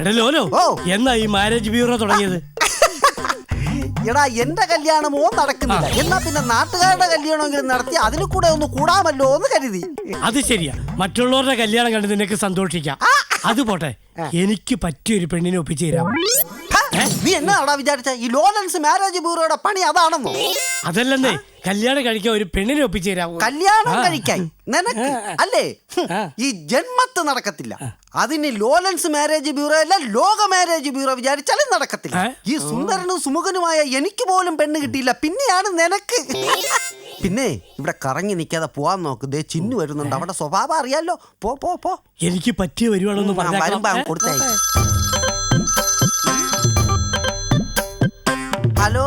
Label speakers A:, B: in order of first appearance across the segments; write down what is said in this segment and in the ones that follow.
A: എടാ ലോലോ
B: ഓ.
A: എന്നാ ഈ മാരേജ് ബ്യൂറോ തുടങ്ങിയത്?
B: എടാ എന്റെ കല്യാണമോ നടക്കുന്നില്ല. എന്നാ പിന്നെ നാട്ടുകാരുടെ കല്യാണമെങ്കിലും നടത്തി അതിൽ കൂടെ ഒന്ന് കൂടാമല്ലോ എന്ന് കരുതി.
A: അത് ശരിയാ. മറ്റുള്ളവരുടെ കല്യാണം കണ്ട് നിനക്ക് സന്തോഷിക്കാം. അത് പോട്ടെ. എനിക്ക് പറ്റിയൊരു പെണ്ണിനെ ഒപ്പിച്ചു തരാം
B: നീ എന്നാടാ വിചാരിച്ച? ഈ ലോലൻസ് മാരേജ് ബ്യൂറോയുടെ പണി അതാണെന്നോ?
A: അതല്ലെന്നേ കല്യാണം കഴിക്കാൻ ഒരു പെണ്ണിനെ ഒപ്പിച്ചു
B: കല്യാണം കഴിക്കാൻ? നിനക്ക്? അല്ലേ. ഈ ജന്മത്ത് നടക്കത്തില്ല. അതിന് ലോലൻസ് മാരേജ് ബ്യൂറോ അല്ല ലോക മാരേജ് ബ്യൂറോ വിചാരിച്ചാലും നടക്കത്തില്ല. ഈ സുന്ദരനും സുമുഖനുമായ എനിക്ക് പോലും പെണ്ണ് കിട്ടിയില്ല. പിന്നെയാണ് നിനക്ക്. പിന്നെ ഇവിടെ കറങ്ങി നിൽക്കാതെ പോവാൻ നോക്ക്. ദേ ചിന്നു വരുന്നുണ്ട്. അവിടെ സ്വഭാവം അറിയാലോ. പോ പോ പോ.
A: എനിക്ക് പറ്റിയ വരുവാണെന്ന്
B: പറഞ്ഞാൽ വരുമ്പോ കൊടുത്തേ hello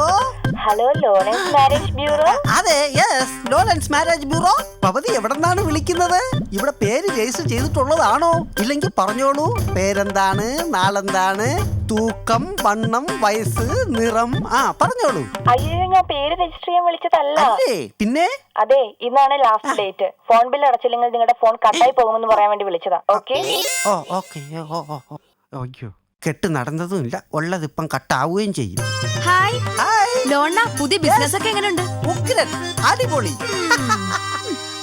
C: hello Lawrence marriage bureau
B: അതെ യെസ് ലോറൻസ് മാരേജ് ബ്യൂറോ പവതി എവിടെന്നാണ് വിളിക്കുന്നത്? ഇവിടെ പേര് രജിസ്റ്റർ ചെയ്തിട്ടുള്ളതാണോ? ഇല്ലെങ്കിൽ പറഞ്ഞോളൂ. പേരെന്താണ്? നാളെന്താണ്? തൂക്കം വണ്ണം വയസ്സ് നിറം. ആ പറഞ്ഞോളൂ.
C: അയ്യോ ഞാൻ പേര് രജിസ്റ്റർ ചെയ്യാൻ വിളിച്ചതല്ല.
B: അല്ലേ? പിന്നെ?
C: അതെ ഇന്നാണ് ലാസ്റ്റ് ഡേറ്റ് ഫോൺ ബിൽ അടച്ചില്ലെങ്കിൽ നിങ്ങളുടെ ഫോൺ കട്ടായി പോകുമെന്ന് പറയാൻ വേണ്ടി വിളിച്ചതാ. ഓക്കെ
B: ഓ ഓക്കെ. ഓ ഓ. അയ്യോ. കെട്ട് നടന്നതുമില്ല. ഉള്ളതിപ്പം കട്ടാവുകയും ചെയ്യും.
D: ഹായ്.
B: ഹായ്.
D: ലോണ്ണ പുതിയ ബിസിനസ് ഒക്കെ എങ്ങനെയുണ്ട്
B: ഉഗ്രൻ. അടിപൊളി.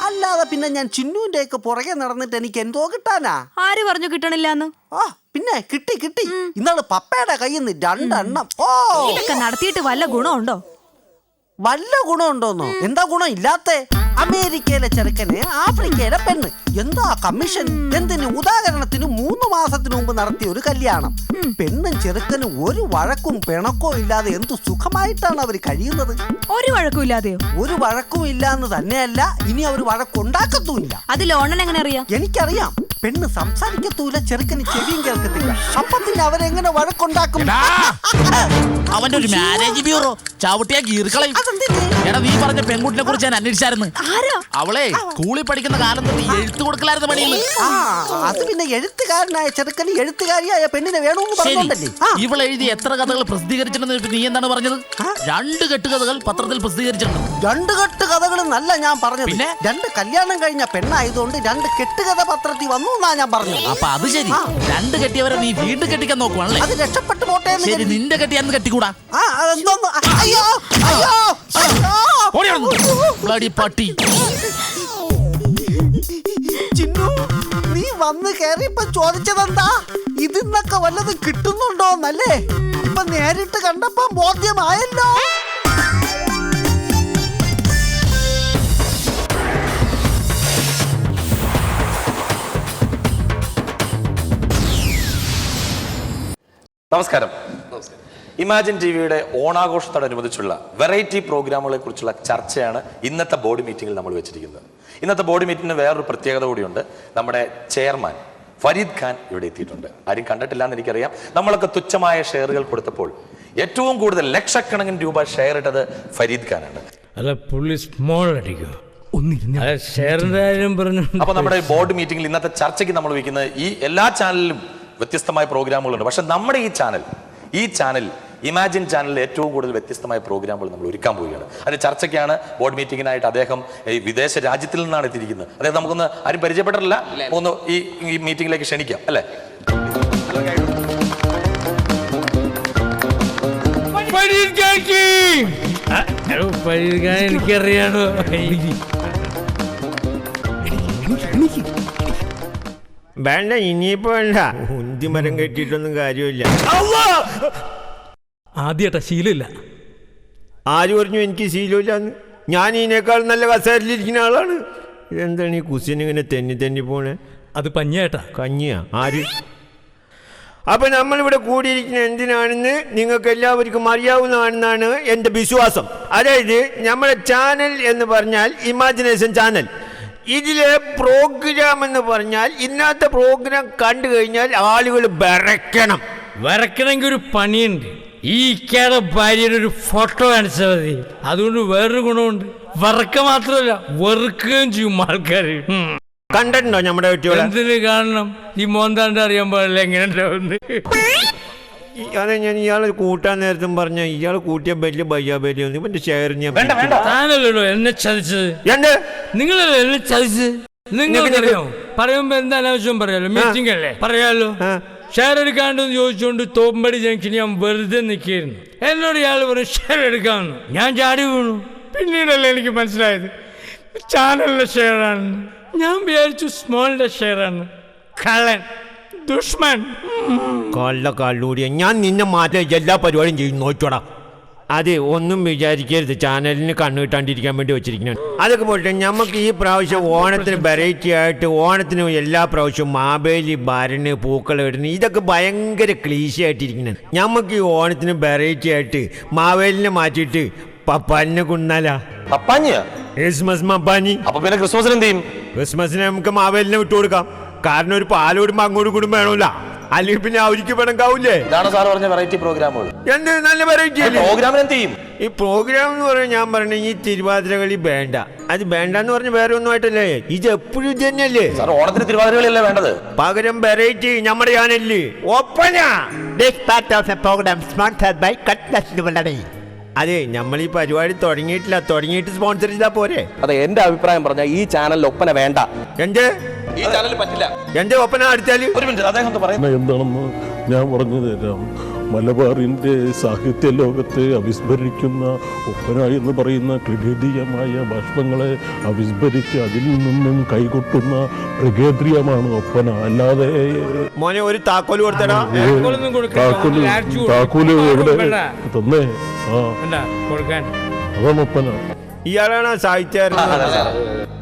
B: അല്ലാതെ പിന്നെ ഞാൻ ചിന്നുവിന്റെ ഒക്കെ പുറകെ നടന്നിട്ട് എനിക്ക് എന്തോ കിട്ടാനാ?
D: ആര് പറഞ്ഞു കിട്ടണില്ലാന്ന്?
B: ആ പിന്നെ കിട്ടി കിട്ടി. ഇന്നാൾ പപ്പയുടെ കയ്യിൽ നിന്ന് രണ്ടെണ്ണം. ഓ.
D: ഇതൊക്കെ നടത്തിയിട്ട് വല്ല ഗുണമുണ്ടോ?
B: വല്ല ഗുണമുണ്ടോന്നോ? എന്താ ഗുണം ഇല്ലാത്ത? അമേരിക്കയിലെ ചെറുക്കനെ ആഫ്രിക്കയിലെ പെണ്ണ്. എന്താ കമ്മീഷൻ? എന്തിന്? ഉദാഹരണത്തിന് മൂന്ന് മാസത്തിന് മുമ്പ് നടത്തിയ ഒരു കല്യാണം. പെണ്ണും ചെറുക്കനും ഒരു വഴക്കും പിണക്കോ ഇല്ലാതെ എന്തു സുഖമായിട്ടാണ് അവർ കഴിയുന്നത്?
D: ഒരു വഴക്കും ഇല്ലാതെ
B: ഒരു വഴക്കും ഇല്ല എന്ന് തന്നെയല്ല ഇനി അവർ വഴക്കുണ്ടാക്കത്തുമില്ല.
D: അത് ലോണൻ എങ്ങനെ അറിയാം?
B: എനിക്കറിയാം. പെണ്ണ് സംസാരിക്കത്തൂല ചെറുക്കന് ചെവിയും കേൾക്കത്തില്ല. അപ്പൊ പിന്നെ അവരെങ്ങനെ വഴക്കുണ്ടാക്കും?
E: അവന്റെ ഒരു മാരേജ് ബ്യൂറോ ചവിട്ടിയാ കീറിക്കളയും എടാ നീ പറഞ്ഞ പെൺകുട്ടിനെ കുറിച്ച് ഞാൻ അന്വേഷിച്ചായിരുന്നു.
D: ആരാ?
E: അവളെ സ്കൂളിൽ പഠിക്കുന്ന കാലം തൊട്ട് എഴുത്ത് കൊടുക്കലായിരുന്നു പണിയിൽ
B: ആ അത് പിന്നെ എഴുത്തുകാരനായ ചെറുക്കന് എഴുത്തുകാരിയായ പെണ്ണിനെ വേണമെന്ന് പറഞ്ഞോണ്ടല്ലേ?
E: ഇവൾ എഴുതി എത്ര കഥകൾ പ്രസിദ്ധീകരിച്ചിട്ടുണ്ടെന്ന് നീ എന്താണ് പറഞ്ഞത്? രണ്ട് കെട്ട് കഥകൾ പത്രത്തിൽ പ്രസിദ്ധീകരിച്ചിട്ടുണ്ട്.
B: രണ്ട് കെട്ട് കഥകൾ നല്ല ഞാൻ പറഞ്ഞത്.
E: പിന്നെ?
B: രണ്ട് കല്യാണം കഴിഞ്ഞ പെണ്ണായതുകൊണ്ട് രണ്ട് കെട്ടുകഥ പത്രത്തിൽ വന്നു എന്നാ ഞാൻ പറഞ്ഞത്.
E: അപ്പൊ അത് ശരി. രണ്ട് കെട്ടിയവരെ നീ വീണ്ടും കെട്ടിക്കാൻ നോക്കുവാണല്ലേ
B: അത് രക്ഷപ്പെട്ടു പോട്ടെ
E: ശരി നിന്റെ കെട്ടിയാന്ന് കെട്ടിക്കൂടാ.
B: ആ അതെന്തോ അയ്യോ അയ്യോ.
E: പട്ടി.
B: വന്ന് കയറിയപ്പോ ചോദിച്ചതെന്താ? ഇതിന്നൊക്കെ വല്ലതും കിട്ടുന്നുണ്ടോന്നല്ലേ ഇപ്പൊ നേരിട്ട് കണ്ടപ്പോ ബോധ്യമായല്ലോ.
F: നമസ്കാരം. ഇമാജിൻ ടി വിയുടെ ഓണാഘോഷത്തോടനുബന്ധിച്ചുള്ള വെറൈറ്റി പ്രോഗ്രാമുകളെ കുറിച്ചുള്ള ചർച്ചയാണ് ഇന്നത്തെ ബോർഡ് മീറ്റിംഗിൽ നമ്മൾ വെച്ചിരിക്കുന്നത്. ഇന്നത്തെ ബോർഡ് മീറ്റിംഗിന് വേറൊരു പ്രത്യേകത കൂടിയുണ്ട്. നമ്മുടെ ചെയർമാൻ ഫരീദ് ഖാൻ ഇവിടെ എത്തിയിട്ടുണ്ട്. ആരും കണ്ടിട്ടില്ല എന്ന് എനിക്കറിയാം. നമ്മളൊക്കെ തുച്ഛമായ ഷെയറുകൾ കൊടുത്തപ്പോൾ ഏറ്റവും കൂടുതൽ ലക്ഷക്കണക്കിന് രൂപ ഷെയർ ഇട്ടത് ഫരീദ് ഖാനാണ്.
G: അല്ല പുള്ളി സ്മോൾ അടിക്കോ
F: അപ്പൊ നമ്മുടെ ബോർഡ് മീറ്റിംഗിൽ ഇന്നത്തെ ചർച്ചയ്ക്ക് നമ്മൾ വയ്ക്കുന്നത് ഈ എല്ലാ ചാനലിലും വ്യത്യസ്തമായ പ്രോഗ്രാമുകളുണ്ട്. പക്ഷെ നമ്മുടെ ഈ ചാനൽ ഈ ചാനൽ ഇമാജിൻ ചാനലിൽ ഏറ്റവും കൂടുതൽ വ്യത്യസ്തമായ പ്രോഗ്രാമുകൾ നമ്മൾ ഒരുക്കാൻ പോവുകയാണ്. അതിന്റെ ചർച്ചയ്ക്കാണ് ബോർഡ് മീറ്റിങ്ങിനായിട്ട് അദ്ദേഹം ഈ വിദേശ രാജ്യത്തിൽ നിന്നാണ് എത്തിയിരിക്കുന്നത്. അദ്ദേഹം നമുക്കൊന്ന് ആരും പരിചയപ്പെട്ടിട്ടില്ല. ഒന്ന് ഈ ഈ മീറ്റിംഗിലേക്ക് ക്ഷണിക്കാം അല്ലേ?
G: എനിക്കറിയാണോ
H: വേണ്ട ഇനിയിപ്പോ വേണ്ട. ഉന്തി മരം കെട്ടിയിട്ടൊന്നും കാര്യമില്ല.
G: ആദ്യട്ടാ ശീലമില്ല.
H: ആര് പറഞ്ഞു എനിക്ക് ശീലമില്ല ഞാൻ ഇതിനേക്കാൾ നല്ല കസേരയിലിരിക്കുന്ന ആളാണ്. എന്താണ് ഈ കുസിൻ ഇങ്ങനെ തെന്നി തെന്നി പോണേ?
G: അത് പഞ്ഞേട്ടാ
H: കഞ്ഞിയാ ആര്? അപ്പൊ നമ്മളിവിടെ കൂടിയിരിക്കുന്ന എന്തിനാണെന്ന് നിങ്ങൾക്ക് എല്ലാവർക്കും അറിയാവുന്നതാണെന്നാണ് എന്റെ വിശ്വാസം. അതായത് നമ്മുടെ ചാനൽ എന്ന് പറഞ്ഞാൽ ഇമാജിനേഷൻ ചാനൽ. ഇതിലെ പ്രോഗ്രാം എന്ന് പറഞ്ഞാൽ ഇന്നത്തെ പ്രോഗ്രാം കണ്ടു കഴിഞ്ഞാൽ ആളുകൾ വിറയ്ക്കണം.
G: വരക്കണമെങ്കിൽ ഒരു പണിയുണ്ട്. ഈ ഇക്കയുടെ ഭാര്യയുടെ ഒരു ഫോട്ടോ കാണിച്ചാൽ മതി. അതുകൊണ്ട് വേറൊരു ഗുണമുണ്ട്. വറക്ക മാത്രമല്ല വെറുക്കുകയും ചെയ്യും ആൾക്കാർ
H: കണ്ടിട്ടുണ്ടോ നമ്മുടെ കുട്ടികളെ
G: എന്തിനു കാണണം? ഈ മോന്താണ്ട് അറിയാൻ പാടില്ല എങ്ങനെ
H: ഉണ്ടാവുന്നു അതെ ഞാൻ ഇയാളെ കൂട്ടാൻ നേരത്തും പറഞ്ഞ ഇയാൾ കൂട്ടിയ വലിയ ബയ്യാ ഒന്നും ഇവന്റെ ഷെയർ ഞാൻ
G: താനല്ലല്ലോ എന്നെ ചതിച്ചത്.
H: എന്ത്?
G: നിങ്ങളല്ലേ എന്നെ ചതിച്ചത്? നിങ്ങൾക്കറിയാമോ പറയുമ്പോ എന്താ ആവശ്യം പറയാലോ? മീറ്റിംഗ് അല്ലേ? പറയാലോ. ഷെയർ എടുക്കാണ്ടെന്ന് ചോദിച്ചുകൊണ്ട് തോമ്പടി ജംഗ്ഷനിൽ ഞാൻ വെറുതെ നിൽക്കുകയായിരുന്നു. എന്നോട് ഇയാൾ പറഞ്ഞു ഷെയർ എടുക്കാമെന്ന് ഞാൻ ചാടി വീണു. പിന്നീടല്ലേ എനിക്ക് മനസ്സിലായത്? ചാനലിന്റെ ഷെയറാണ്. ഞാൻ വിചാരിച്ചു സ്മോളിന്റെ ഷെയറാണ്. കള്ളൻ. ദുഷ്മൻ.
H: കൊല്ല കള്ളൂടിയ ഞാൻ നിന്നെ മാറ്റാൻ എല്ലാ പരിപാടിയും ചെയ്യും. നോച്ചോടാ അതെ ഒന്നും വിചാരിക്കരുത്. ചാനലിന് കണ്ണു കിട്ടാണ്ടിരിക്കാൻ വേണ്ടി വെച്ചിരിക്കുന്നു അതൊക്കെ പോട്ടെ നമുക്ക് ഈ പ്രാവശ്യം ഓണത്തിന് വെറൈറ്റി ആയിട്ട് ഓണത്തിന് എല്ലാ പ്രാവശ്യവും മാവേലി ഭരണ് പൂക്കൾ ഇടുന്നു ഇതൊക്കെ ഭയങ്കര ക്ലീശ ആയിട്ടിരിക്കുന്നത് നമുക്ക് ഈ ഓണത്തിന് വെറൈറ്റി ആയിട്ട് മാവേലിനെ മാറ്റിയിട്ട് പപ്പാനെ
F: പപ്പാഞ്ഞിയാ
H: ക്രിസ്മസ് മപ്പാനി
F: അപ്പൊ പിന്നെ ക്രിസ്മസിന് എന്ത് ചെയ്യും?
H: ക്രിസ്മസിന് നമുക്ക് മാവേലിനെ വിട്ടു കൊടുക്കാം. കാരണം ഒരു പാലോടുമ്പോ അങ്ങോട്ടും കൂടും വേണമല്ല അല്ലെങ്കിൽ പിന്നെ അവർക്ക് പിണക്കാവൂലേ
F: ഇതാണ് സാർ പറഞ്ഞ വെറൈറ്റി പ്രോഗ്രാമുകൾ
H: എന്ത് നല്ല വെറൈറ്റി അല്ലേ?
F: പ്രോഗ്രാമിന് എന്ത് ചെയ്യും?
H: ഈ പ്രോഗ്രാം എന്ന് പറഞ്ഞാൽ ഞാൻ പറഞ്ഞ ഈ തിരുവാതിര കളി വേണ്ട. അത് വേണ്ട എന്ന് പറഞ്ഞ വേറെ ഒന്നും ആയിട്ടല്ലേ? ഇത് എപ്പോഴും ഇത് തന്നെയല്ലേ?
F: സാർ ഓണത്തിന് തിരുവാതിരകളിയല്ലേ വേണ്ടത്?
H: പകരം വെറൈറ്റി നമ്മുടെ ഞാനല്ലേ Oppana
I: this part of a program sponsored by Jewelry.
H: അതെ നമ്മൾ ഈ പരിപാടി തുടങ്ങിയിട്ടില്ല. തുടങ്ങിയിട്ട് സ്പോൺസർ ചെയ്താ പോരെ.
J: അതെ എന്റെ അഭിപ്രായം പറഞ്ഞാൽ ഈ ചാനലിൽ ഒപ്പന വേണ്ട.
H: എന്റെ
F: ഈ ചാനൽ പറ്റില്ല.
H: എന്റെ ഒപ്പന അടുത്താൽ
F: ഒരു മിനിറ്റ് അദ്ദേഹം പറയുന്നത്?
K: എന്താണെന്ന് ഞാൻ പറഞ്ഞു തരാം. മലബാറിന്റെ സാഹിത്യ ലോകത്തെ അവിസ്മരിക്കുന്ന ഒപ്പന എന്ന് പറയുന്ന ക്ലിഡീയമായ ഭക്ഷണങ്ങളെ അവിസ്മരിച്ച് അതിൽ നിന്നും കൈകൊട്ടുന്ന പ്രകേന്ദ്രിയമാണ് ഒപ്പന. അല്ലാതെ
H: മോനെ ഒരു
G: താക്കോൽ. താക്കോൽ
K: താക്കോൽ എവിടെ തന്നെ? ആ. അതാണ് ഒപ്പന.
H: ഇയാളാണ് സാഹിത്യകാരൻ.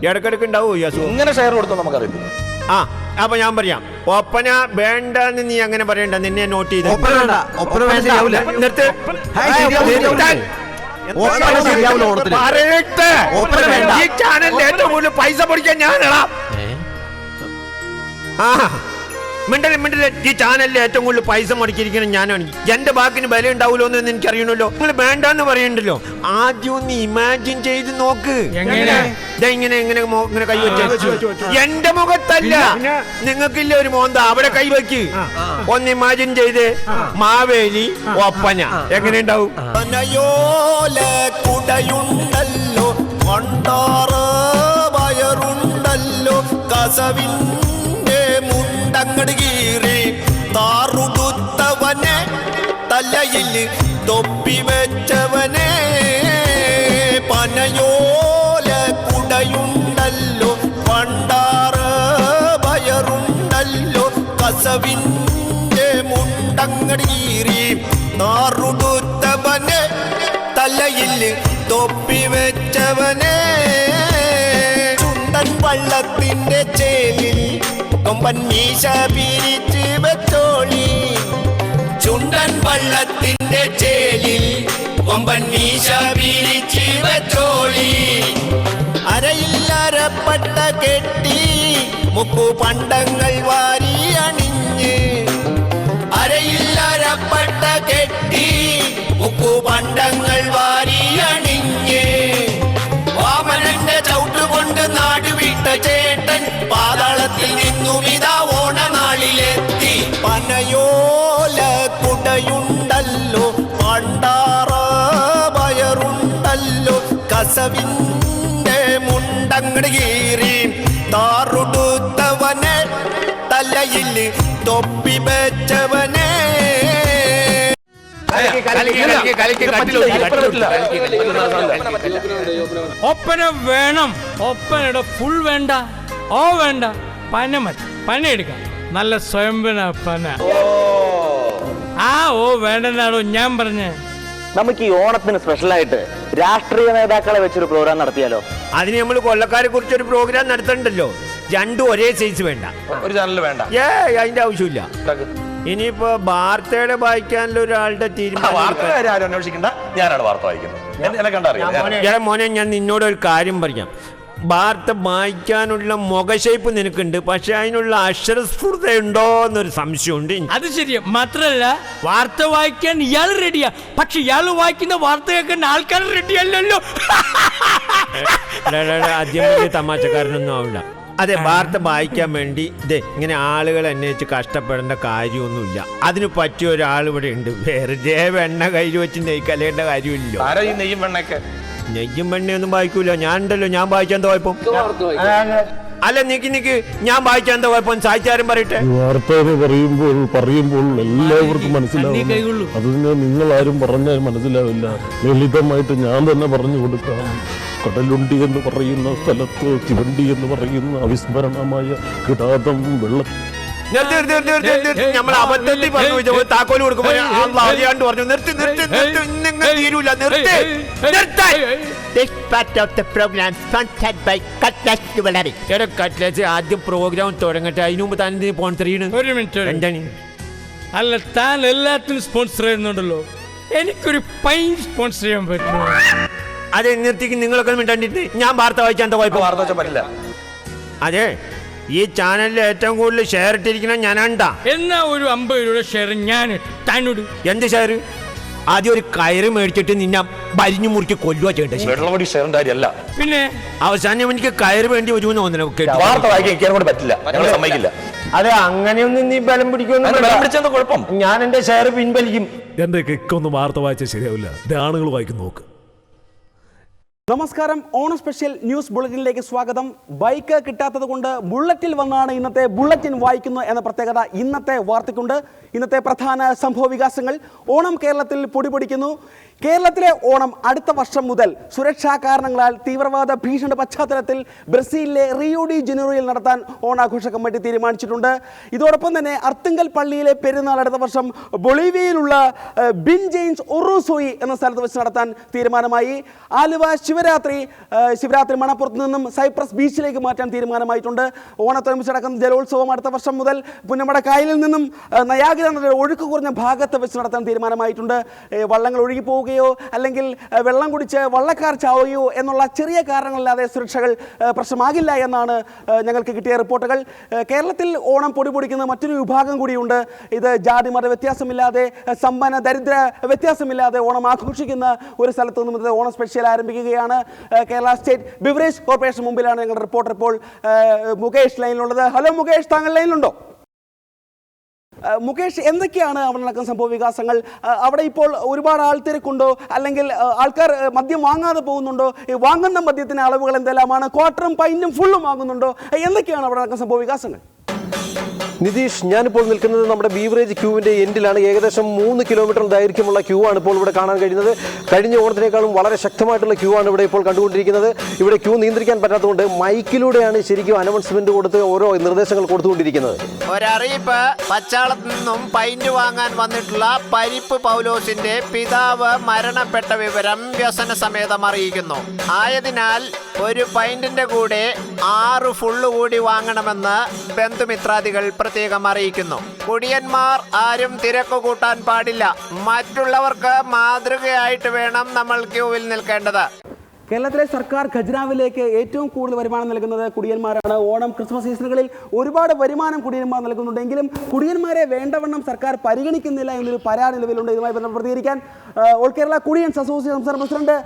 H: ഇടക്കിടക്ക് ഉണ്ടാവോ ഈ അസുഖം?
F: ഇങ്ങനെ ഷെയർ കൊടുത്തു നമുക്കറിയില്ല
H: ആ അപ്പൊ ഞാൻ പറയാം. ഒപ്പന വേണ്ടെന്ന് നീ അങ്ങനെ പറയണ്ട നിന്നെ നോട്ട് ചെയ്ത്.
B: ഒപ്പന വേണ്ട ഒപ്പന വേണ്ട. ശരിയാവൂല
H: നിർത്ത്.
B: ഹായ്, ശരിയാവൂല,
H: നിർത്താൻ.
B: ഒപ്പന ശരിയാവൂല ഓണത്തിന്
H: പറയട്ടെ.
B: ഒപ്പന വേണ്ട.
H: ഈ ചാനലിൽ ഏറ്റവും കൂടുതൽ പൈസ പൊടിക്കാൻ ഞാനാടാ ആ. മിണ്ടൽ മിണ്ടൽ ഈ ചാനലിൽ ഏറ്റവും കൂടുതൽ പൈസ മുടക്കിയിരിക്കണം ഞാനാണ്. എന്റെ ബാക്കിന് വില ഉണ്ടാവുമല്ലോ എന്ന് എനിക്കറിയണല്ലോ നിങ്ങൾ വേണ്ടെന്ന് പറയണ്ടല്ലോ. ആദ്യം ഒന്ന് ഇമാജിൻ ചെയ്ത് നോക്ക്. ഇങ്ങനെ ഇങ്ങനെ ഇങ്ങനെ കൈ വെച്ചു. എന്റെ മുഖത്തല്ല. നിങ്ങൾക്കില്ല ഒരു മോന്ത? അവിടെ കൈ വെക്ക്. ഒന്ന് ഇമാജിൻ ചെയ്ത്. മാവേലി ഒപ്പന. എങ്ങനെ ഉണ്ടാവും കുടയുണ്ടല്ലോ. കൊണ്ടാറ് വയറുണ്ടല്ലോ. കസവിന്റെ മുണ്ടങ്ങട് കീറി. താറുടുത്തവനെ തലയിൽ തൊപ്പി വെച്ചവനെ പനയോല കുടയുണ്ടല്ലോ പണ്ടാറ് വയറുണ്ടല്ലോ കസവിന്റെ മുണ്ടങ്ങട് കീറി. താറുടുത്തവനെ തലയിൽ തൊപ്പി വെച്ചവനെ ചുണ്ടൻ വള്ളത്തിന്റെ ചേലിൽ കൊമ്പൻ മീശ പിരിച്ച് വെച്ചോളി. ചുണ്ടൻ വള്ളത്തിന്റെ ചേലിൽ കൊമ്പൻ മീശ പിരിച്ച് വെച്ചോളി അരയില്ലരപ്പട്ട കെട്ടി മുക്കു പണ്ടങ്ങൾ വാരി അണിഞ്ഞ്. അരയില്ലരപ്പട്ട കെട്ടി മുക്കു പണ്ടങ്ങൾ വാരി കസവിന്റെ മുണ്ടങ്ങട് കീറി താറുടുത്തവനെ തലയിൽ തൊപ്പി വെച്ചവനെ
G: ഒപ്പന വേണം ഒപ്പനയുടെ ഫുൾ വേണ്ട ഓ വേണ്ട പന മതി പന എടുക്കാം നല്ല സ്വയംഭന പന ആ ഓ വേണ്ടെന്നാണോ ഞാൻ പറഞ്ഞേ
J: നമുക്ക് ഈ ഓണത്തിന് സ്പെഷ്യലായിട്ട് രാഷ്ട്രീയ നേതാക്കളെ വെച്ചൊരു പ്രോഗ്രാം നടത്തിയാലോ?
H: അതിന് നമ്മൾ കൊല്ലക്കാരെ കുറിച്ച് ഒരു പ്രോഗ്രാം നടത്തണ്ടല്ലോ. രണ്ടും ഒരേ സൈസ് വേണ്ട.
F: ഒരു ചാനൽ വേണ്ട.
H: ഏ അതിന്റെ ആവശ്യമില്ല. ഇനിയിപ്പോ വാർത്തയുടെ വായിക്കാനുള്ള ഒരാളുടെ
F: ആ,
H: തീരുമാനം
F: വാർത്ത
H: എടുക്കാൻ-
F: കാര്യം ആരും അന്വേഷിക്കണ്ട. ഞാനാണ് വാർത്ത വായിക്കുന്നത്. എന്നെ- എന്നെ കണ്ടറിയാം. ഞാൻ-
H: മോനെ ഞാൻ നിന്നോട് ഒരു കാര്യം പറയാം. വാർത്ത വായിക്കാനുള്ള മുഖശൈപ്പ് നിനക്കുണ്ട്. പക്ഷെ അതിനുള്ള അക്ഷരസ്ഫുടത ഉണ്ടോ എന്നൊരു സംശയമുണ്ട്. ഉണ്ട്
G: അത് ശരിയാ. മാത്രല്ല വാർത്ത വായിക്കാൻ ഇയാൾ റെഡിയാ പക്ഷെ ഇയാൾ വായിക്കുന്ന വാർത്ത കേൾക്കാൻ ആൾക്കാർ റെഡിയല്ലോ അല്ലല്ലോ
H: എടാ, എടാ, എടാ, ആദ്യം വലിയ തമാശക്കാരനൊന്നും ആവില്ല. അതെ വാർത്ത വായിക്കാൻ വേണ്ടി ഇതേ ഇങ്ങനെ ആളുകൾ അന്വേഷിച്ച് കഷ്ടപ്പെടേണ്ട കാര്യമൊന്നുമില്ല. അതിന് പറ്റിയ ഒരാൾ ഇവിടെ ഉണ്ട്. വെറുതെ വെണ്ണ കയ്യിൽ വെച്ച് നെയ്ക്കലേണ്ട
F: ഈ നെയ്യും
H: വെണ്ണയൊന്നും വായിക്കൂല. ഞാൻ ഉണ്ടല്ലോ ഞാൻ വായിക്കാൻ തോയപ്പം അല്ല നിക്ക് നിക്ക് ഞാൻ വായിച്ചാൻ എന്താ കുഴപ്പം? സാഹിത്യാരും പറയട്ടെ.
K: എന്ന് പറയുമ്പോൾ പറയുമ്പോൾ എല്ലാവർക്കും മനസ്സിലാവും അതിന് നിങ്ങൾ ആരും പറഞ്ഞാൽ മനസ്സിലാവില്ല. ലളിതമായിട്ട് ഞാൻ തന്നെ പറഞ്ഞു കൊടുക്കാം. കടലുണ്ടി എന്ന് പറയുന്ന സ്ഥലത്ത് തിവണ്ടി എന്ന് പറയുന്ന അവിസ്മരണമായ കിടാതം വെള്ള
H: നിർത്തി നിർത്തി നിർത്തി നിർത്തി നിർത്തി. നിർത്തി നമ്മൾ അബദ്ധത്തിൽ പറഞ്ഞു താക്കോൽ കൊടുക്കുമ്പോൾ അള്ളാ അറിയാണ്ട് പറഞ്ഞു നിർത്തി നിർത്തി നിർത്തി നിങ്ങൾ തീരൂല നിർത്തി. നിർത്താൻ
I: This part of the program sponsored by Cutlass Jewelry.
H: എടാ കട്ട്ലസ് ആദ്യം പ്രോഗ്രാം തുടങ്ങട്ടെ. അതിനു മുമ്പ് താൻ എന്തിനു പോൺ തെറിയണ്
G: ഒരു മിനിറ്റ്. ഒരു
H: എന്താണ്?
G: അല്ല താൻ എല്ലാത്തിനും സ്പോൺസർ ചെയ്യുന്നുണ്ടല്ലോ. എനിക്കൊരു പൈൻ സ്പോൺസർ ചെയ്യാൻ പറ്റുമോ?
H: അതെ നിർത്തിക്ക് നിങ്ങളൊക്കെ മിണ്ടാണ്ടിട്ട്. ഞാൻ വാർത്ത വായിച്ചാൽ എന്താ
F: ഇപ്പൊ വാർത്ത വെച്ചാൽ പറ്റില്ല.
H: അതെ. ഈ ചാനലിൽ ഏറ്റവും കൂടുതൽ ഷെയർ ഇട്ടിരിക്കുന്ന ഞാനാണ്ടാ
G: എന്നാ ഒരു അമ്പത് രൂപയുടെ ഷെയർ ഞാൻ തന്നോട് താനോട്.
H: എന്ത് ഷെയർ ആദ്യം ഒരു കയറ് മേടിച്ചിട്ട് നിന്നെ ഭരിഞ്ഞു മുറുക്കി കൊല്ലുക
F: ഷെയറിന്റെ കാര്യമല്ല.
G: പിന്നെ?
H: അവസാനം എനിക്ക് കയറ് വേണ്ടി വരുമെന്ന് തോന്നുന്നു
F: പറ്റില്ല. സമ്മതിക്കില്ല.
H: അതെ അങ്ങനെയൊന്നും നീ ബലം
F: കുഴപ്പം?
H: ഞാൻ എന്റെ ഷെയർ പിൻവലിക്കും.
K: എന്റെ കിക്കൊന്നും വാർത്ത വായിച്ചാൽ ശരിയാവില്ല. ആണുങ്ങൾ വായിക്കും നോക്ക്.
L: നമസ്കാരം. ഓണം സ്പെഷ്യൽ ന്യൂസ് ബുള്ളറ്റിനിലേക്ക് സ്വാഗതം. ബൈക്ക് കിട്ടാത്തത് കൊണ്ട് ബുള്ളറ്റിൽ വന്നാണ് ഇന്നത്തെ ബുള്ളറ്റിൻ വായിക്കുന്നത് എന്ന പ്രത്യേകത ഇന്നത്തെ വാർത്തയ്ക്കുണ്ട്. ഇന്നത്തെ പ്രധാന സംഭവ വികാസങ്ങൾ ഓണം കേരളത്തിൽ പൊടിപൊടിക്കുന്നു. കേരളത്തിലെ ഓണം അടുത്ത വർഷം മുതൽ സുരക്ഷാ കാരണങ്ങളാൽ തീവ്രവാദ ഭീഷണി പശ്ചാത്തലത്തിൽ ബ്രസീലിലെ റിയോ ഡി നടത്താൻ ഓണാഘോഷ കമ്മിറ്റി തീരുമാനിച്ചിട്ടുണ്ട്. ഇതോടൊപ്പം തന്നെ അർത്തുങ്കൽ പള്ളിയിലെ പെരുന്നാൾ അടുത്ത വർഷം ബൊളീവിയയിലുള്ള ബിൻ ജെയിൻസ് ഒറൂസോയി എന്ന സ്ഥലത്ത് വെച്ച് നടത്താൻ തീരുമാനമായി. ആലുവ ശിവരാത്രി ശിവരാത്രി മണപ്പുറത്ത് നിന്നും സൈപ്രസ് ബീച്ചിലേക്ക് മാറ്റാൻ തീരുമാനമായിട്ടുണ്ട്. ഓണത്തോടനുബന്ധിച്ച് നടക്കുന്ന ജലോത്സവം അടുത്ത വർഷം മുതൽ പുന്നമട കായലിൽ നിന്നും നയാഗ്ര ഒഴുക്ക് കുറഞ്ഞ ഭാഗത്ത് വെച്ച് നടത്താൻ തീരുമാനമായിട്ടുണ്ട്. വള്ളങ്ങൾ ഒഴുകി പോവുകയോ അല്ലെങ്കിൽ വെള്ളം കുടിച്ച് വള്ളക്കാർ ചാവുകയോ എന്നുള്ള ചെറിയ കാരണങ്ങളില്ലാതെ സുരക്ഷകൾ പ്രശ്നമാകില്ല എന്നാണ് ഞങ്ങൾക്ക് കിട്ടിയ റിപ്പോർട്ടുകൾ. കേരളത്തിൽ ഓണം പൊടി പൊടിക്കുന്ന മറ്റൊരു വിഭാഗം കൂടിയുണ്ട്. ഇത് ജാതി മത വ്യത്യാസമില്ലാതെ സമ്പന്ന ദരിദ്ര വ്യത്യാസമില്ലാതെ ഓണം ആഘോഷിക്കുന്ന ഒരു സ്ഥലത്ത് നിന്നും ഇത് ഓണം സ്പെഷ്യൽ ആരംഭിക്കുകയാണ്. കേരള സ്റ്റേറ്റ് ബിവറേജ് കോർപ്പറേഷൻ മുമ്പിലാണ് ഞങ്ങളുടെ റിപ്പോർട്ടർ ഇപ്പോൾ മുകേഷ് ലൈനിലുള്ളത്. ഹലോ മുകേഷ് താങ്കൾ ലൈനിലുണ്ടോ? മുകേഷ് എന്തൊക്കെയാണ് അവിടെ നടക്കുന്ന സംഭവ വികാസങ്ങൾ? അവിടെ ഇപ്പോൾ ഒരുപാട് ആൾ ആൾത്തിരക്കുണ്ടോ അല്ലെങ്കിൽ ആൾക്കാർ മദ്യം വാങ്ങാതെ പോകുന്നുണ്ടോ? വാങ്ങുന്ന മദ്യത്തിന് അളവുകൾ എന്തെല്ലാമാണ്? ക്വാർട്ടറും പൈനും ഫുള്ളും വാങ്ങുന്നുണ്ടോ? എന്തൊക്കെയാണ് അവിടെ നടക്കുന്ന സംഭവ വികാസങ്ങൾ?
M: നിതീഷ് ഞാനിപ്പോൾ നിൽക്കുന്നത് നമ്മുടെ ബീവറേജ് ക്യൂവിന്റെ എൻഡിലാണ്. ഏകദേശം മൂന്ന് കിലോമീറ്റർ ദൈർഘ്യമുള്ള ക്യൂ ആണ് ഇപ്പോൾ ഇവിടെ കാണാൻ കഴിയുന്നത്. കഴിഞ്ഞ ഓണത്തിനേക്കാളും വളരെ ശക്തമായിട്ടുള്ള ക്യൂ ആണ് ഇവിടെ ഇപ്പോൾ കണ്ടുകൊണ്ടിരിക്കുന്നത്. ഇവിടെ ക്യൂ നിയന്ത്രിക്കാൻ പറ്റാത്തതുകൊണ്ട് മൈക്കിലൂടെയാണ് ശരിക്കും അനൗൺസ്മെന്റ് കൊടുത്ത് ഓരോ നിർദ്ദേശങ്ങൾ കൊടുത്തുകൊണ്ടിരിക്കുന്നത്.
I: ഒരറിയിപ്പ് പച്ചാളത്ത് നിന്നും പൈന്റ് വാങ്ങാൻ വന്നിട്ടുള്ള പരിപ്പ് പൗലോസിന്റെ പിതാവ് മരണപ്പെട്ട വിവരം വ്യസന സമേതം അറിയിക്കുന്നു. ആയതിനാൽ ഒരു പൈന്റിന്റെ കൂടെ ആറ് ഫുള്ള് കൂടി വാങ്ങണമെന്ന് ബന്ധുമിത്രാദികൾ പ്രത്യേകം അറിയിക്കുന്നു. കുടിയന്മാർ ആരും തിരക്ക് കൂട്ടാൻ പാടില്ല. മറ്റുള്ളവർക്ക് മാതൃകയായിട്ട് വേണം നമ്മൾ ക്യൂവിൽ നിൽക്കേണ്ടത്.
L: കേരളത്തിലെ സർക്കാർ ഖജനാവിലേക്ക് ഏറ്റവും കൂടുതൽ വരുമാനം നൽകുന്നത് കുടിയന്മാരാണ്. ഓണം ക്രിസ്മസ് സീസണുകളിൽ ഒരുപാട് വരുമാനം കുടിയന്മാർ നൽകുന്നുണ്ടെങ്കിലും കുടിയന്മാരെ വേണ്ടവണ്ണം സർക്കാർ പരിഗണിക്കുന്നില്ല എന്നൊരു പരാതി നിലവിലുണ്ട്. ഇതുമായി ബന്ധപ്പെട്ട് പ്രതികരിക്കാൻ ഓൾ കേരള കുടിയൻസ് അസോസിയേഷൻ സംസ്ഥാന പ്രസിഡന്റ്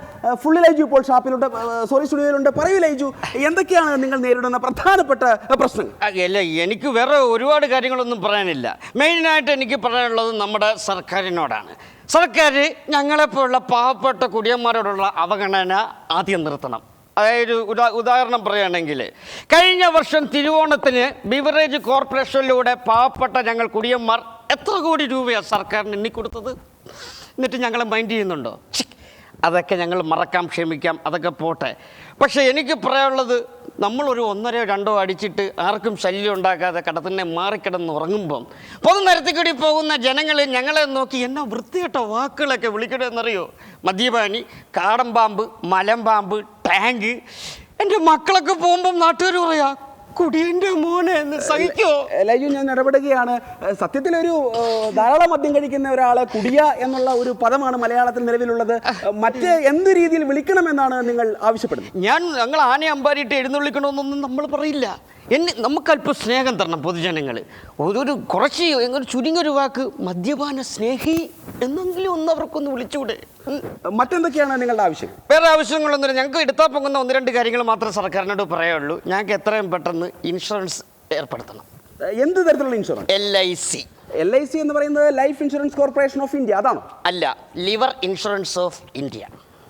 L: ഫുള്ളി ലൈജു ഇപ്പോൾ ഷാപ്പിലുണ്ട്. സോറി സ്റ്റുഡിയോയിലുണ്ട്. പറയൂ ലൈജു എന്തൊക്കെയാണ് നിങ്ങൾ നേരിടുന്ന പ്രധാനപ്പെട്ട പ്രശ്നം പ്രശ്നങ്ങൾ?
N: അല്ല എനിക്ക് വേറെ ഒരുപാട് കാര്യങ്ങളൊന്നും പറയാനില്ല. മെയിനായിട്ട് എനിക്ക് പറയാനുള്ളത് നമ്മുടെ സർക്കാരിനോടാണ്. സർക്കാർ ഞങ്ങളെപ്പോലുള്ള പാവപ്പെട്ട കുടിയന്മാരോടുള്ള അവഗണന ആദ്യം നിർത്തണം. അതായത് ഉദാ ഉദാഹരണം പറയുകയാണെങ്കിൽ കഴിഞ്ഞ വർഷം തിരുവോണത്തിന് ബിവറേജ് കോർപ്പറേഷനിലൂടെ പാവപ്പെട്ട ഞങ്ങൾ കുടിയന്മാർ എത്ര കോടി രൂപയാണ് സർക്കാരിന് എണ്ണിക്കൊടുത്തത്? എന്നിട്ട് ഞങ്ങളെ മൈൻഡ് ചെയ്യുന്നുണ്ടോ? അതൊക്കെ ഞങ്ങൾ മറക്കാം ക്ഷമിക്കാം അതൊക്കെ പോട്ടെ. പക്ഷേ എനിക്ക് പറയാനുള്ളത് നമ്മളൊരു ഒന്നരോ രണ്ടോ അടിച്ചിട്ട് ആർക്കും ശല്യം ഉണ്ടാക്കാതെ കടത്തിനെ മാറിക്കിടന്ന് ഉറങ്ങുമ്പം പൊതുനിരത്തിൽ കൂടി പോകുന്ന ജനങ്ങൾ ഞങ്ങളെ നോക്കി എന്നാ വൃത്തികെട്ട വാക്കുകളൊക്കെ വിളിക്കണമെന്നറിയോ മദ്യപാനി കാടൻ പാമ്പ് മലമ്പാമ്പ് ടാങ്ക്. എന്റെ മക്കളൊക്കെ പോകുമ്പം നാട്ടുകാർ പറയാ കുടിയന്റെ മോനെ എന്ന് സഹിക്കോ?
L: ലൈജു ഞാൻ ഇടപെടുകയാണ്. സത്യത്തിൽ ഒരു ധാരാളം മദ്യം കഴിക്കുന്ന ഒരാളെ കുടിയ എന്നുള്ള ഒരു പദമാണ് മലയാളത്തിൽ നിലവിലുള്ളത്. മറ്റ് എന്ത് രീതിയിൽ വിളിക്കണമെന്നാണ് നിങ്ങൾ ആവശ്യപ്പെടുന്നത്?
N: ഞാൻ ഞങ്ങൾ ആനയെ അമ്പാരിയിട്ട് എഴുന്നള്ളിക്കണമെന്നൊന്നും നമ്മൾ പറയില്ല. എന്നെ നമുക്കല്പം സ്നേഹം തരണം പൊതുജനങ്ങൾ ഒരു കുറച്ച് ഒരു ചുരുങ്ങൊരു വാക്ക് മദ്യപാന സ്നേഹി എന്നെങ്കിലും ഒന്ന് അവർക്കൊന്ന് വിളിച്ചുകൂടെ.
L: മറ്റെന്തൊക്കെയാണ് നിങ്ങളുടെ ആവശ്യം?
N: വേറെ ആവശ്യങ്ങളൊന്നുമില്ല. ഞങ്ങൾക്ക് എടുത്താൽ പോകുന്ന ഒന്ന് രണ്ട് കാര്യങ്ങൾ മാത്രമേ സർക്കാരിനോട് പറയുള്ളൂ ഞങ്ങൾക്ക് എത്രയും പെട്ടെന്ന് ഇൻഷുറൻസ് ഏർപ്പെടുത്തണം.
L: എന്ത് തരത്തിലുള്ള insurance
N: L I C
L: L I C എന്ന് പറയുന്നത് life insurance corporation of India അതാണോ?
N: അല്ല ലിവർ ഇൻഷുറൻസ് ഓഫ് ഇന്ത്യ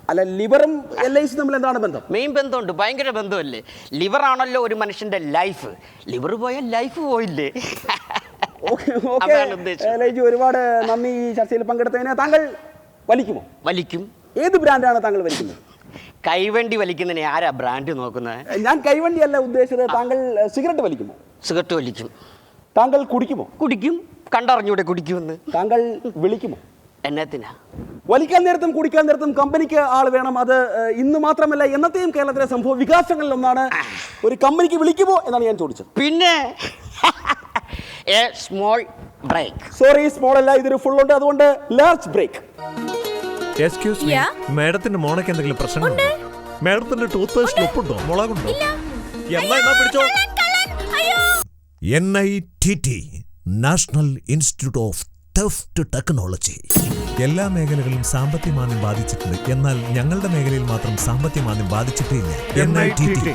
L: അല്ല ലിവറും എൽ ഐ സി തമ്മിൽ എന്താണ് ബന്ധം?
N: മെയിൻ ബന്ധമുണ്ട് ഭയങ്കര ബന്ധമല്ലേ? ലിവർ ആണല്ലോ ഒരു മനുഷ്യന്റെ ലൈഫ് ലിവർ പോയാൽ ലൈഫ് പോയില്ലേ?
L: ലൈജു ഒരുപാട് നന്ദി ഈ ചർച്ചയിൽ പങ്കെടുത്തതിന്. താങ്കൾ വലിക്കുമോ?
N: വലിക്കും.
L: ഏത് ബ്രാൻഡാണ് താങ്കൾ വലിക്കുന്നത്?
N: കൈവണ്ടി വലിക്കുന്നതിന് ആരാ ബ്രാൻഡ് നോക്കുന്നത്
L: ഞാൻ കൈവണ്ടി അല്ല ഉദ്ദേശിച്ചത് താങ്കൾ സിഗരറ്റ് വലിക്കുമോ?
N: സിഗരറ്റ് വലിക്കും.
L: താങ്കൾ കുടിക്കുമോ?
N: കുടിക്കും. കണ്ടറിഞ്ഞൂടെ കുടിക്കുമെന്ന്.
L: താങ്കൾ വിളിക്കുമോ?
N: എന്നത്തിനാ?
L: വലിക്കാൻ നേരത്തും കുടിക്കാൻ നേരത്തും കമ്പനിക്ക് ആൾ വേണം. അത് ഇന്ന് മാത്രമല്ല എന്നത്തെയും കേരളത്തിലെ സംഭവ വികാസങ്ങളിൽ ഒന്നാണ് ഒരു കമ്പനിക്ക് വിളിക്കുമോ എന്നാണ് ഞാൻ ചോദിച്ചത്.
N: പിന്നെ a small break
L: sorry small അല്ല ഇതൊരു ഫുൾ ഉണ്ട്. അതുകൊണ്ട് ലാർജ് ബ്രേക്ക്
O: എക്സ്ക്യൂസ് മീ മാഡത്തിന്റെ മോണയ്ക്ക് എന്തെങ്കിലും പ്രശ്നമുണ്ടോ മാഡത്തിന്റെ ടൂത്ത് പേസ്റ്റ് ഉപ്പുണ്ടോ മുളകുണ്ടോ? എന്നാ എന്നാ പിടിച്ചോ?
P: N I T T national institute of theft technology
O: എല്ലാ മേഖലകളും സാമ്പത്തിക മാന്ദ്യം ബാധിച്ചിട്ടുണ്ട്. എന്നാൽ ഞങ്ങളുടെ മേഖലയിൽ മാത്രം സാമ്പത്തിക മാന്ദ്യം ബാധിച്ചിട്ടില്ല
P: N I T T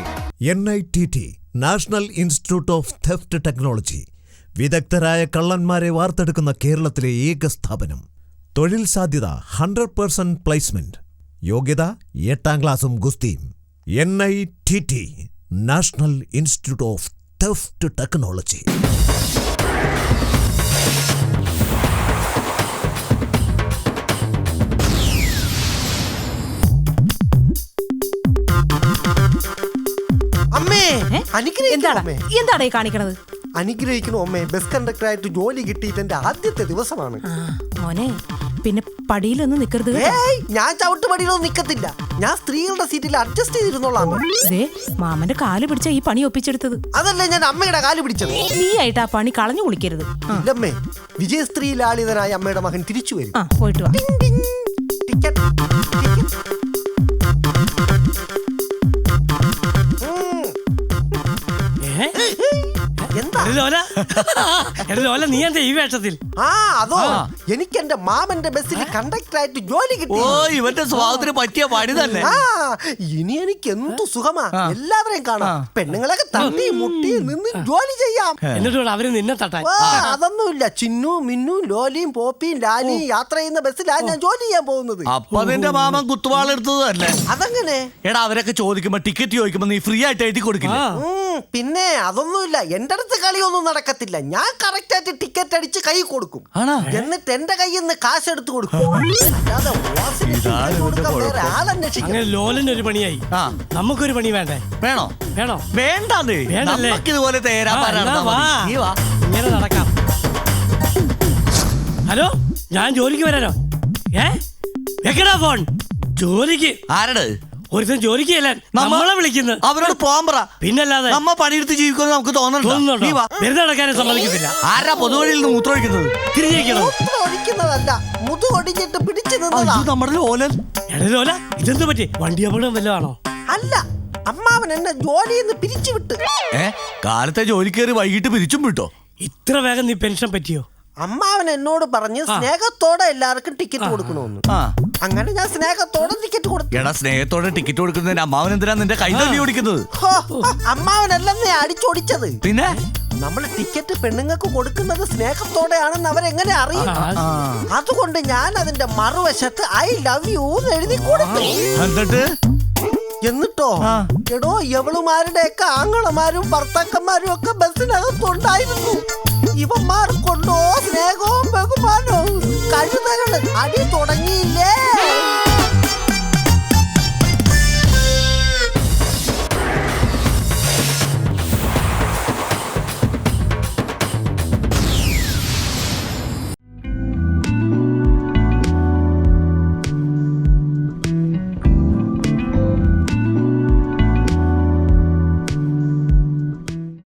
P: N I T T national institute of theft technology വിദഗ്ധരായ കള്ളന്മാരെ വാർത്തെടുക്കുന്ന കേരളത്തിലെ ഏക സ്ഥാപനം. തൊഴിൽ സാധ്യത ഹൺഡ്രഡ് പേഴ്സന്റ് പ്ലേസ്മെന്റ്. യോഗ്യത എട്ടാം ക്ലാസും ഗുസ്തിയും. N I T T national institute of theft technology.
B: അമ്മേ
D: എന്താണ്?
B: അനുഗ്രഹിക്കണമേ
D: എന്താണ് ഈ കാണിക്കണത്?
B: അനുഗ്രഹിക്കണോ അമ്മേ. ബസ് കണ്ടക്ടറായിട്ട് ജോലി കിട്ടിയിട്ട് എന്റെ ആദ്യത്തെ ദിവസമാണ്.
D: മോനെ പിന്നെ പടിയിലൊന്നും നിക്കരുത്.
B: ഏയ് ഞാൻ ചവിട്ടുപടിയിലൊന്നും നിക്കത്തില്ല. ഞാൻ സ്ത്രീകളുടെ സീറ്റിൽ അഡ്ജസ്റ്റ് ചെയ്തിരുന്നോളാം.
D: ദേ മാമന്റെ കാൽ പിടിച്ച ഈ പണി ഒപ്പിച്ചെടുത്തത്.
B: അതല്ലേ ഞാൻ അമ്മയുടെ കാൽ പിടിച്ചത്.
D: നീ ആയിട്ട് ആ പണി കളഞ്ഞു കുളിക്കരുത്. ആ.
B: ഇല്ലമ്മേ വിജയസ്ത്രീ ലാളിതനായ അമ്മയുടെ മകൻ തിരിച്ചു വരും.
D: ആ പോയിട്ട് വാ.
B: ടിക്കറ്റ്.
A: ലോല? എടാ ലോല നീ എന്താ ഈ വേഷത്തിൽ?
B: ആ അതോ എനിക്ക് എന്റെ മാമന്റെ ബസ്സിൽ കണ്ടക്ടറായിട്ട് ജോലി കിട്ടി.
E: ഓ ഇവന്റെ സ്വഭാവത്തിന് പറ്റിയ പണി തന്നെ.
B: ആ ഇനി എനിക്ക് എന്തു സുഖമാ എല്ലാവരെയും കാണാം. പെണ്ണുങ്ങളൊക്കെ തട്ടി മുട്ടി നിന്ന് ജോലി ചെയ്യാം.
A: എന്നിട്ട് അവർ നിന്നെ തട്ടാൻ.
B: ആ, അതൊന്നുമില്ല. ചിന്നു മിന്നു ലോലിയും പോപ്പിയും ലാലിയും യാത്ര ചെയ്യുന്ന ബസ്സിലാ ഞാൻ ജോലി ചെയ്യാൻ പോകുന്നത്.
E: അപ്പൊ നിന്റെ മാമൻ കുത്തുവാളെടുത്തത് തന്നെ.
B: അതങ്ങനെ?
E: എടാ അവരൊക്കെ ചോദിക്കുമ്പോ ടിക്കറ്റ് ചോദിക്കുമ്പോ നീ ഫ്രീ ആയിട്ട് എഴുതി കൊടുക്കില്ല?
B: ഉം, പിന്നെ അതൊന്നുമില്ല. എന്റെ അടുത്ത് കളിയൊന്നും നടക്കത്തില്ല. ഞാൻ കറക്റ്റ് ആയിട്ട് ടിക്കറ്റ് അടിച്ച് കൈ കൊടുക്കും. എന്നിട്ട് എന്റെ കയ്യിൽ നിന്ന് കാശ് എടുത്തു കൊടുക്കും. അല്ലാതെ വാസിന് ticket കൊടുക്കാൻ വേറെ ആളന്വേഷിക്കണം
A: അങ്ങനെ ലോലന് ഒരു പണിയായി. നമുക്കൊരു പണി വേണ്ടേ?
E: വേണോ?
A: വേണോ? വേണ്ടല്ലേ
E: തേരാ
A: ആ, എന്നാ വാ.
E: നീ വാ.
A: ഇങ്ങനെ നടക്കാം. ഹലോ? ഞാൻ ജോലിക്ക് വരാനോ? ഏ? വെക്കടാ ഫോൺ ജോലിക്ക്.
E: ആരട്?
A: ഒരുത്തൻ ജോലിക്ക് ചെല്ലാൻ നമ്മളെ വിളിക്കുന്നത്
E: അവരോട് പോകാൻ പറ.
A: പിന്നല്ലാതെ
E: നമ്മ പണിയെടുത്ത് ജീവിക്കുമെന്ന് നമുക്ക് തോന്നുന്നുണ്ടോ? നീ വാ.
A: വെറുതെ നടക്കാനും സമ്മതിക്കത്തില്ല.
E: ആരാ പൊതുവഴിയിൽ നിന്ന് മൂത്രമൊഴിക്കുന്നത്
B: ഒഴിക്കുന്നതല്ല. പിടിച്ചു നിന്നതാ.
E: നമ്മുടെ ലോലൻ.
A: എടാ ലോല ഇതെന്ത് പറ്റി? വണ്ടി അപകടം വല്ലതാണോ
B: അല്ല അമ്മാവൻ എന്നെ ജോലിയിൽ നിന്ന് പിരിച്ചു വിട്ട്
E: ഏ? കാലത്തെ ജോലി കയറി വൈകിട്ട് പിരിച്ചും വിട്ടോ?
A: ഇത്ര വേഗം നീ പെൻഷൻ പറ്റിയോ?
B: അമ്മാവൻ എന്നോട് പറഞ്ഞ് സ്നേഹത്തോടെ എല്ലാവർക്കും ടിക്കറ്റ് കൊടുക്കണമെന്ന്. അങ്ങനെ ഞാൻ സ്നേഹത്തോടെ ടിക്കറ്റ് കൊടുത്തു.
E: എടാ സ്നേഹത്തോടെ ടിക്കറ്റ് കൊടുക്കുന്നതിന് അമ്മാവൻ എന്തിനാ നിന്റെ കൈ തല്ലി ഓടിക്കുന്നത്?
B: അമ്മാവനല്ലെന്നേ അടിച്ചോടിച്ചത്.
E: പിന്നെ?
B: നമ്മൾ ടിക്കറ്റ് പെണ്ണുങ്ങൾക്ക് കൊടുക്കുന്നത് സ്നേഹത്തോടെയാണെന്ന് അവരെങ്ങനെ അറിയും? അതുകൊണ്ട് ഞാൻ അതിന്റെ മറുവശത്ത് ഐ ലവ് യു എന്ന് എഴുതി കൊടുത്തു.
E: എന്നിട്ട്?
B: എന്നിട്ടോ? എടോ എവളുമാരുടെയൊക്കെ ആങ്ങളമാരും ഭർത്താക്കന്മാരും ഒക്കെ ബസ്സിനകത്തുണ്ടായിരുന്നു. ഇവന്മാർക്കൊണ്ടോ സ്നേഹവും ബഹുമാനവും കഴുതകൾ അടി തുടങ്ങിയില്ലേ?